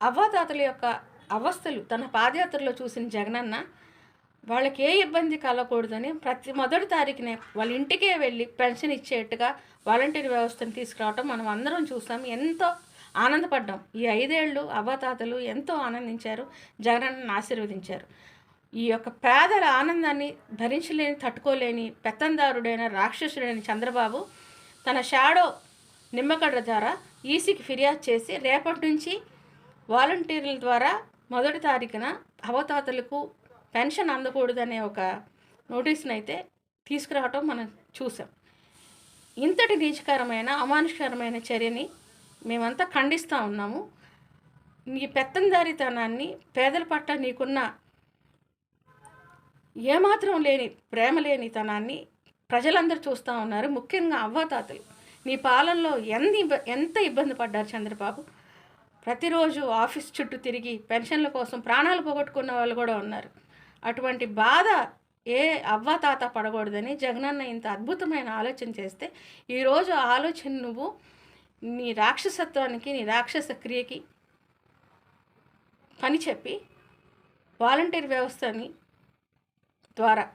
అవ్వాతాతల యొక్క అవస్థలు తన పాదయాత్రలో చూసిన జగనన్న వాళ్ళకి ఏ ఇబ్బంది కలగకూడదని ప్రతి మొదటి తారీఖునే వాళ్ళ ఇంటికే వెళ్ళి పెన్షన్ ఇచ్చేట్టుగా వాలంటీర్ వ్యవస్థను తీసుకురావటం మనం అందరం చూసాం. ఎంతో ఆనందపడ్డాం. ఈ ఐదేళ్ళు అవ్వాతాతలు ఎంతో ఆనందించారు. జగనన్నను ఆశీర్వదించారు. ఈ యొక్క పేదల ఆనందాన్ని భరించలేని తట్టుకోలేని పెత్తందారుడైన రాక్షసుడైన చంద్రబాబు తన షాడో నిమ్మకడ్డ ద్వారా ఈసీకి ఫిర్యాదు చేసి రేపటి నుంచి వాలంటీర్ల ద్వారా మొదటి తారీఖున అవతాతలకు పెన్షన్ అందకూడదనే ఒక నోటీస్ని అయితే తీసుకురావటం మనం చూసాం. ఇంతటి నీచకరమైన అమానుషకరమైన చర్యని మేమంతా ఖండిస్తూ ఉన్నాము. నీ పెత్తందారితనాన్ని పేదల పట్ల నీకున్న ఏమాత్రం లేని ప్రేమ లేనితనాన్ని ప్రజలందరూ చూస్తూ ఉన్నారు. ముఖ్యంగా అవ్వాతాతలు. నీ పాలనలో ఎంత ఎంత ఇబ్బంది పడ్డారు చంద్రబాబు? ప్రతిరోజు ఆఫీస్ చుట్టూ తిరిగి పెన్షన్ల కోసం ప్రాణాలు పోగొట్టుకున్న వాళ్ళు కూడా ఉన్నారు. అటువంటి బాధ ఏ అవ్వ తాత పడకూడదని జగనన్న ఇంత అద్భుతమైన ఆలోచన చేస్తే ఈరోజు ఆలోచన నువ్వు నీ రాక్షసత్వానికి నీ రాక్షస క్రియకి పని చెప్పి వాలంటీర్ వ్యవస్థని ద్వారా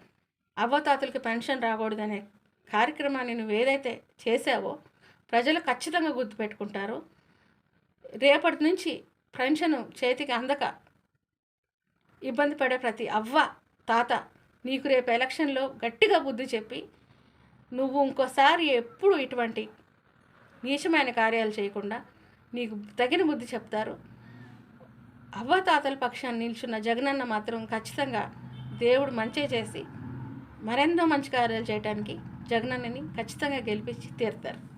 అవ్వతాతలకు పెన్షన్ రాకూడదనే కార్యక్రమాన్ని నువ్వు ఏదైతే చేసావో ప్రజలు ఖచ్చితంగా గుర్తుపెట్టుకుంటారు. రేపటి నుంచి పెన్షన్ చేతికి అందక. ఇబ్బంది పడే ప్రతి అవ్వ తాత నీకు రేపు ఎలక్షన్లో గట్టిగా బుద్ధి చెప్పి నువ్వు ఇంకోసారి ఎప్పుడు ఇటువంటి నీచమైన కార్యాలు చేయకుండా నీకు తగిన బుద్ధి చెప్తారు. అవ్వ తాతల పక్షాన్ని నిల్చున్న జగనన్న మాత్రం ఖచ్చితంగా దేవుడు మంచి చేసి మరెన్నో మంచి కార్యాలు చేయడానికి జగనన్నని ఖచ్చితంగా గెలిపించి తీరుతారు.